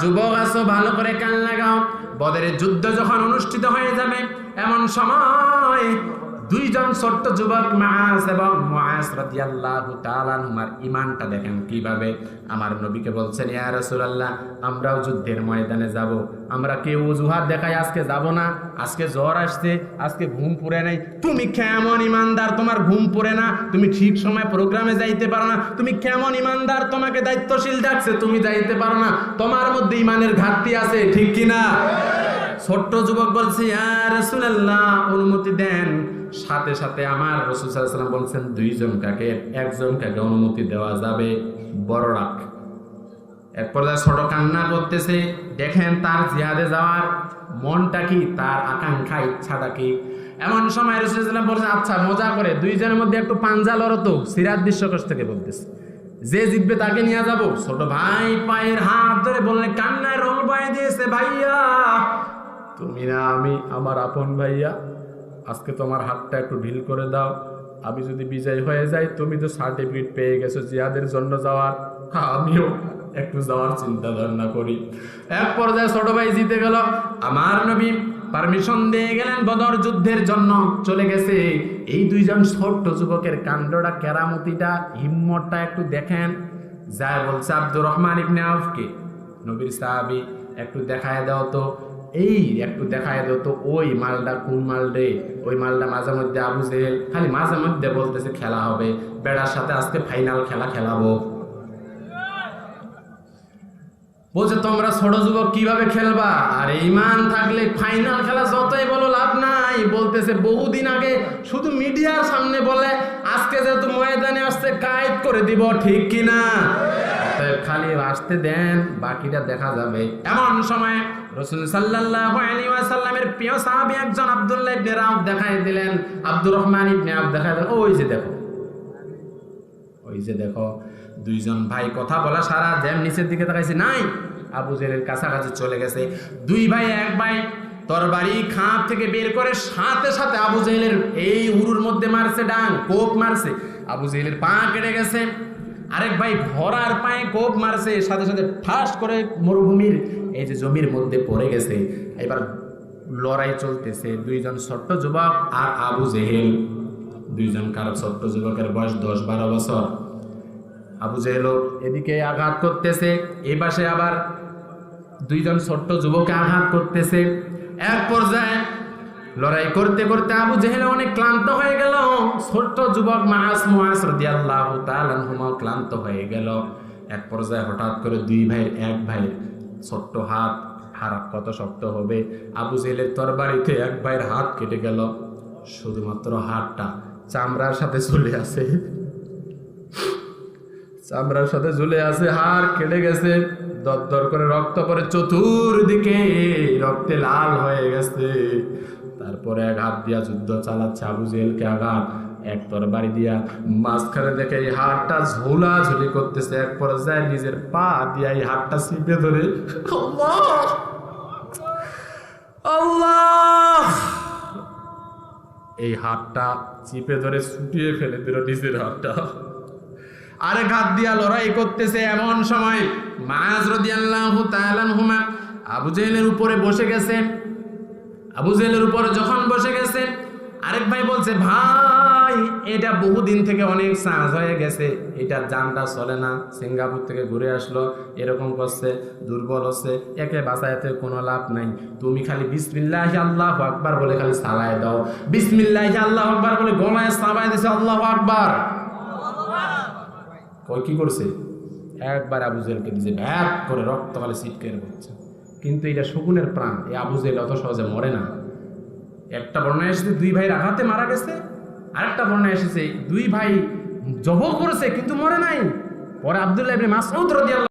যুবক আসো ভালো করে কান লাগাও। বদরের যুদ্ধ যখন অনুষ্ঠিত হয়ে যাবে এমন সময় দুইজন ছোট্ট যুবক মাস এবং মুআজ রাদিয়াল্লাহু তাআলা ঈমানটা দেখেন কীভাবে? আমার নবীকে বলছেন, ইয়া রাসূলুল্লাহ, আমরাও যুদ্ধের ময়দানে যাব। আমরা কেউ অজুহাত দেখাই আজকে যাব না। আজকে জ্বর আসছে, আজকে ঘুম পুরে নাই। তুমি কেমন ইমানদার তোমার ঘুম পুরে না। তুমি ঠিক সময় প্রোগ্রামে যাইতে পারো না। তুমি কেমন ইমানদার তোমাকে দায়িত্বশীল ডাকছে, তুমি যাইতে পারো না। তোমার মধ্যে ইমানের ঘাটতি আছে, ঠিক কিনা? ছোট্ট যুবক বলছে অনুমতি দেন। সাথে সাথে আমার রসুল সাল্লাল্লাহু বলছেন, দুইজন কাকে, একজন কাকে অনুমতি দেওয়া যাবে? বড় রাখ এক পর্যায়ে ছোট কান্না করতেছে, দেখেন তার জিহাদে যাওয়ার মনটা কি, তার আকাঙ্ক্ষা, ইচ্ছাটা কি? এমন সময় রসুলাম বলছেন আচ্ছা মজা করে, দুইজনের মধ্যে একটু পাঞ্জা লড়ো তো। সিরাজ বিশ্বকোষ থেকে বলতেছে, যে জিতবে তাকে নিয়ে যাব? ছোট ভাই পায়ের হাত ধরে বললে, কান্নায় রং বয়ে দিয়েছে ভাইয়া। তুমি না আমি আমার আপন ভাইয়া আজকে তোমার হাতটা একটু ঢিল করে দাও। আমি যদি বিজয় হয়ে যাই তুমি তো সার্টিফিকেট পেয়ে গেছো জিয়াদের জন্য যাওয়ার। হ্যাঁ, আমিও একটু যাওয়ার চিন্তা ভাবনা করি। এক পর্যায়ে ছোট ভাই জিতে গেল। আমার নবী পারমিশন দিয়ে গেলেন বদর যুদ্ধের জন্য চলে গেছে। এই দুইজন ছোট্ট যুবকের কাণ্ডটা কেরামতিটা হিম্মতটা একটু দেখেন। যা বলছে আব্দুর রহমান ইবনে আউফকে। নবীর সাহাবি একটু দেখায় দাও তো। এই একটু দেখায় দাও তো, ওই মালটা কোন মাল রে? ওই মালটা মাঝে মধ্যে আবু জেহেল খালি মাঝে মধ্যে বলতেছে খেলা হবে। বেড়ার সাথে আজকে ফাইনাল খেলা খেলাবো। বলছে, তোমরা ছোট যুবক কীভাবে খেলবা? আর ইমান থাকলে ফাইনাল খেলা যতই বলো লাভ নাই। বলতেছে, বহুদিন আগে শুধু মিডিয়ার সামনে বলে, আজকে যেহেতু ময়দানে আসছে, কায়েদ করে দিব, ঠিক কিনা? খালি আসতে দেন, বাকিটা দেখা যাবে। এমন সময় রসুল সাল্লাল্লাহু আলাইহি ওয়াসাল্লামের প্রিয় সাহাবী একজন আব্দুল্লাহ ইবনে রাউফ দেখাই দিলেন। আব্দুর রহমান ইবনে আব দেখাই দিলেন। ওই যে দেখো। ওই যে দেখো, দুইজন ভাই কথা বলা সারা জ্যাম নিচের দিকে তাকাইছে। নাই, আবু জেলের কাছাকাছি চলে গেছে। দুই ভাই, এক ভাই তরবারি খাঁপ থেকে বের করে সাথে সাথে আবু জেহেলের এই উরুর মধ্যে মারছে ডাং কোপ মারছে। আবু জেহেলের পা কেটে গেছে। আরেক ভাই, ভরার পায়ে কোপ মারছে, সাথে সাথে ঠাস করে মরুভূমির এই যে জমির মধ্যে পড়ে গেছে। এবার লড়াই চলতেছে, দুইজন ছোট্ট যুবক আর আবু জেহেল। দুইজন কারও ছোট্ট যুবকের বয়স দশ বারো বছর। আবু জেহেলও এদিকে আঘাত করতেছে এই পাশে আবার দুইজন ছোট্ট যুবকে আঘাত করতেছে। এক পর্যায়ে লড়াই করতে করতে আবু জেহেল অনেক ক্লান্ত হয়ে গেল। ছোট্ট যুবক মাস তাআলা আনহুমাও ক্লান্ত হয়ে গেল। এক পর্যায়ে হঠাৎ করে দুই ভাইয়ের এক ভাইয়ের ছোট্ট হাত হাত কত শক্ত হবে, আবু জেহেলের তরবারিতে এক ভাইয়ের হাত কেটে গেল। শুধুমাত্র হাতটা চামড়ার সাথে চলে আসে চামড়ার সাথে ঝুলে আছে, হাড় কেটে গেছে। দর করে রক্ত করে চতুর্দিকে রক্তে লাল হয়ে গেছে। তারপরে এক হাত দিয়া যুদ্ধ চালাচ্ছে আবু জেলকে আঘাত, এক তরবারি দিয়া মাঝখানে দেখে এই হাড়টা ঝোলা ঝুলি করতেছে, এক পর্যায়ে নিজের পা দিয়া এই হাড়টা চিপে ধরে। আল্লাহ! আল্লাহ! এই হাতটা চিপে ধরে ছুটিয়ে ফেলে দিল নিজের হাতটা। আরেক হাত দিয়া লড়াই করতেছে এমন সময় মাজ রদিয়াল্লাহু তাআলাহুমা আবু জেহেলের উপরে বসে গেছে। আবু জেহেলের উপরে যখন বসে গেছে, আরেক ভাই বলছে, ভাই, এটা বহুদিন থেকে অনেক চান্স হয়ে গেছে। এটা জানটা চলে না। সিঙ্গাপুর থেকে ঘুরে আসলো, এরকম করছে, দুর্বল হচ্ছে। একে বাঁচাইতে কোনো লাভ নাই। তুমি খালি বিসমিল্লাহ আল্লাহ আকবার বলে খালি সালায় দাও। বিসমিল্লাহ আল্লাহ আকবার বলে গলায় সাবাই দিছে আল্লাহ আকবার। কই কি করছে? একবার আবু জেলকে দিছে ভ্যাপ করে রক্ত বলে সিটকে হচ্ছে কিন্তু এটা শকুনের প্রাণ, এ আবু জেল অত সহজে মরে না। একটা বর্ণায় এসেছে, দুই ভাইয়ের আঘাতে মারা গেছে। আরেকটা বর্ণায় এসেছে, দুই ভাই জব করেছে, কিন্তু মরে নাই। পরে আবদুল্লাহ ইবনে মাসউদ রাদিয়াল্লাহু